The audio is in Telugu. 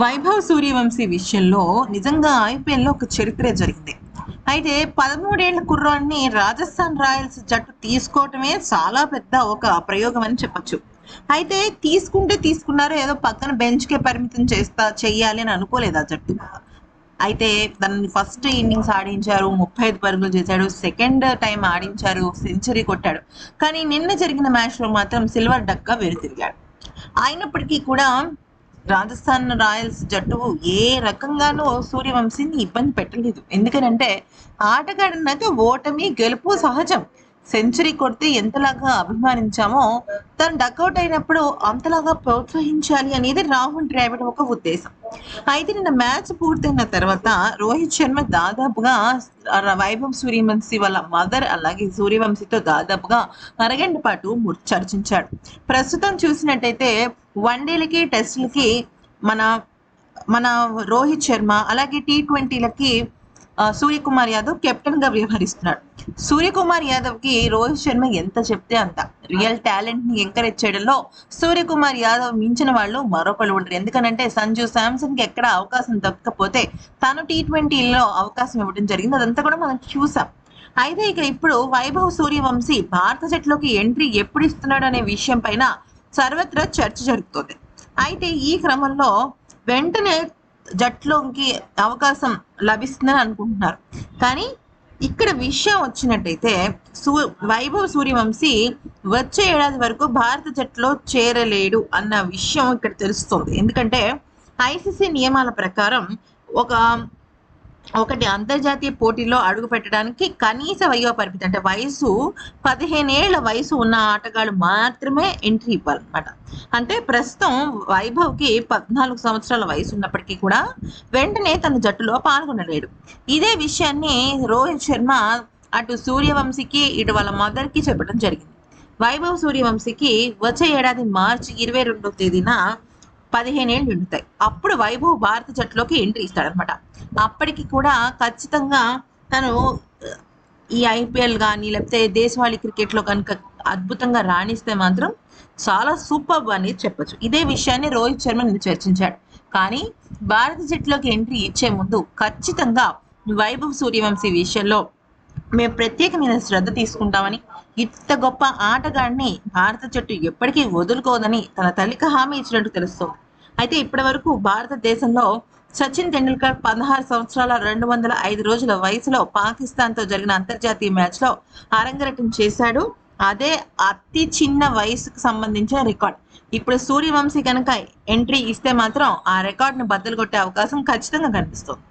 వైభవ్ సూర్యవంశీ విషయంలో నిజంగా ఐపీఎల్లో ఒక చరిత్ర జరిగింది. అయితే పదమూడేళ్ళ కుర్రాన్ని రాజస్థాన్ రాయల్స్ జట్టు తీసుకోవటమే చాలా పెద్ద ఒక ప్రయోగం అని చెప్పొచ్చు. అయితే తీసుకుంటే తీసుకున్నారు ఏదో పక్కన బెంచ్కే పరిమితం చేస్తా చెయ్యాలి అని అనుకోలేదు ఆ జట్టు. అయితే దాన్ని ఫస్ట్ ఇన్నింగ్స్ ఆడించారు ముప్పై ఐదు పరుగులు చేశాడు సెకండ్ టైం ఆడించారు సెంచరీ కొట్టాడు. కానీ నిన్న జరిగిన మ్యాచ్లో మాత్రం సిల్వర్ డక్గా వెనుతిరిగాడు అయినప్పటికీ కూడా రాజస్థాన్ రాయల్స్ జట్టు ఏ రకంగానూ సూర్యవంశీని ఇబ్బంది పెట్టలేదు. ఎందుకనంటే ఆటగాడినాక ఓటమి గెలుపు సహజం. సెంచరీ కొడితే ఎంతలాగా అభిమానించామో తను డక్అవుట్ అయినప్పుడు అంతలాగా ప్రోత్సహించాలి అనేది రాహుల్ ద్రావిడ్ ఒక ఉద్దేశం. అయితే నిన్న మ్యాచ్ పూర్తయిన తర్వాత రోహిత్ శర్మ దాదాపుగా వైభవ్ సూర్యవంశీ వాళ్ళ మదర్ అలాగే సూర్యవంశీతో దాదాపుగా అరగంట పాటు చర్చించాడు. ప్రస్తుతం చూసినట్టయితే వన్డేలకి టెస్టులకి మన మన రోహిత్ శర్మ అలాగే టీ ట్వంటీలకి సూర్యకుమార్ యాదవ్ కెప్టెన్గా వ్యవహరిస్తున్నాడు. సూర్యకుమార్ యాదవ్కి రోహిత్ శర్మ ఎంత చెప్తే అంత. రియల్ టాలెంట్ని ఎంకరేజ్ చేయడంలో సూర్యకుమార్ యాదవ్ మించిన వాళ్ళు మరొకళ్ళు ఉండరు. ఎందుకనంటే సంజు శాంసన్కి ఎక్కడ అవకాశం దక్కకపోతే తను టీ ట్వంటీలో అవకాశం ఇవ్వడం జరిగింది. అదంతా కూడా మనం చూసాం. అయితే ఇక ఇప్పుడు వైభవ్ సూర్యవంశీ భారత జట్టులోకి ఎంట్రీ ఎప్పుడు ఇస్తున్నాడు అనే విషయం పైన సర్వత్రా చర్చ జరుగుతుంది. అయితే ఈ క్రమంలో వెంటనే జట్లోకి అవకాశం లభిస్తుందని అనుకుంటున్నారు. కానీ ఇక్కడ విషయం వచ్చినట్టయితే సూ వైభవ్ సూర్యవంశీ వచ్చే ఏడాది వరకు భారత జట్టులో చేరలేడు అన్న విషయం ఇక్కడ తెలుస్తుంది. ఎందుకంటే ఐసీసీ నియమాల ప్రకారం ఒక ఒకటి అంతర్జాతీయ పోటీలో అడుగు పెట్టడానికి కనీస వయో పరిమితి అంటే వయసు పదిహేనేళ్ళ వయసు ఉన్న ఆటగాళ్ళు మాత్రమే ఎంట్రీ ఇవ్వాలన్నమాట. అంటే ప్రస్తుతం వైభవ్కి పద్నాలుగు సంవత్సరాల వయసు ఉన్నప్పటికీ కూడా వెంటనే తన జట్టులో పాల్గొనలేడు. ఇదే విషయాన్ని రోహిత్ శర్మ అటు సూర్యవంశీకి ఇటు వాళ్ళ మదర్కి చెప్పడం జరిగింది. వైభవ్ సూర్యవంశీకి వచ్చే ఏడాది మార్చి ఇరవై రెండవ తేదీన పదిహేను ఏళ్ళు నిండుతాయి. అప్పుడు వైభవ్ భారత జట్టులోకి ఎంట్రీ ఇస్తాడనమాట అప్పటికి కూడా ఖచ్చితంగా తను ఈ ఐపీఎల్ కానీ లేకపోతే దేశవాళీ క్రికెట్లో కనుక అద్భుతంగా రాణిస్తే మాత్రం చాలా సూపర్ అని చెప్పొచ్చు. ఇదే విషయాన్ని రోహిత్ శర్మ నిన్న చర్చించాడు. కానీ భారత జట్టులోకి ఎంట్రీ ఇచ్చే ముందు ఖచ్చితంగా వైభవ్ సూర్యవంశీ విషయంలో మేము ప్రత్యేకమైన శ్రద్ధ తీసుకుంటామని ఇంత గొప్ప ఆటగాడిని భారత జట్టు ఎప్పటికీ వదులుకోదని తన తల్లికి హామీ ఇచ్చినట్టు తెలుస్తోంది. అయితే ఇప్పటి వరకు భారతదేశంలో సచిన్ టెండూల్కర్ పదహారు సంవత్సరాల రెండు వందల ఐదు రోజుల వయసులో పాకిస్తాన్తో జరిగిన అంతర్జాతీయ మ్యాచ్లో అరంగరటం చేశాడు. అదే అతి చిన్న వయసుకు సంబంధించిన రికార్డ్. ఇప్పుడు సూర్యవంశీ కనుక ఎంట్రీ ఇస్తే మాత్రం ఆ రికార్డును బద్దలు కొట్టే అవకాశం ఖచ్చితంగా కనిపిస్తుంది.